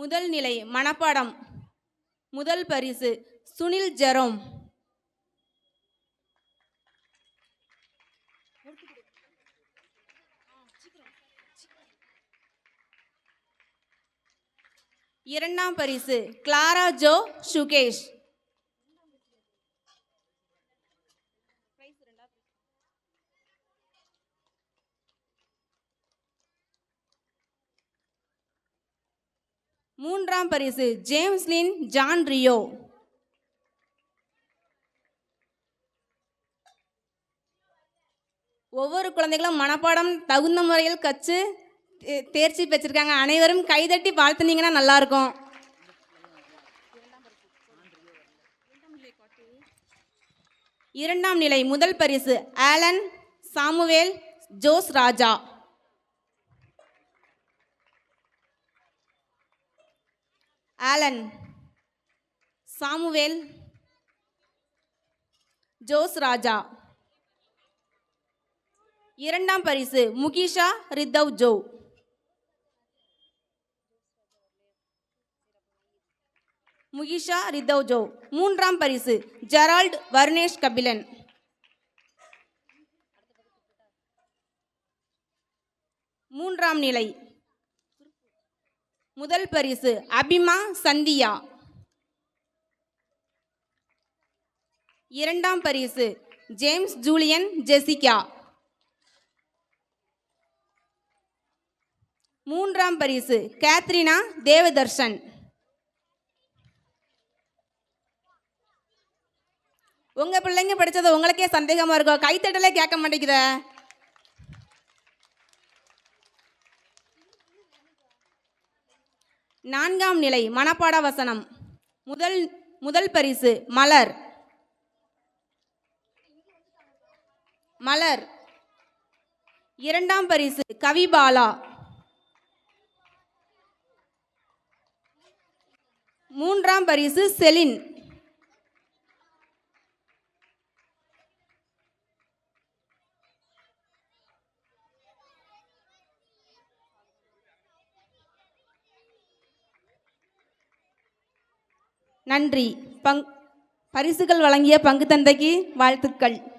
முதல் நிலை மனப்பாடம். முதல் பரிசு சுனில் ஜெரோம். இரண்டாம் பரிசு கிளாரா ஜோ சுகேஷ். மூன்றாம் பரிசு ஜேம்ஸ்லின் ஜான் ரியோ. ஒவ்வொரு குழந்தைகளும் மனப்பாடம் தகுந்த முறையில் கற்று தே- தேர்ச்சி பெற்றிருக்காங்க. அனைவரும் கைதட்டி வாழ்த்துனீங்கன்னா நல்லா இருக்கும் இரண்டாம் நிலை முதல் பரிசு Alan Samuel Jose Raja. Alan Samuel Jose Raja. இரண்டாம் பரிசு முகிஷா ரித்தவ் ஜோ. முகிஷா ரித்தவ் ஜோ. மூன்றாம் பரிசு ஜெரால்ட் வருணேஷ் கபிலன். மூன்றாம் நிலை முதல் பரிசு அபிமா சந்தியா. இரண்டாம் பரிசு ஜேம்ஸ் ஜூலியன் ஜெசிகா. மூன்றாம் பரிசு கேத்ரினா தேவதர்ஷன். உங்க பிள்ளைங்க படிச்சது உங்களுக்கே சந்தேகமா இருக்கும் கைத்தட்டலே கேட்க மாட்டேங்குத. நான்காம் நிலை மனப்பாட வசனம். முதல் முதல் பரிசு மலர். மலர். இரண்டாம் பரிசு கவிபாலா மூன்றாம் பரிசு செலின். நன்றி. பங் பரிசுகள் வழங்கிய பங்கு தந்தைக்கு வாழ்த்துக்கள்.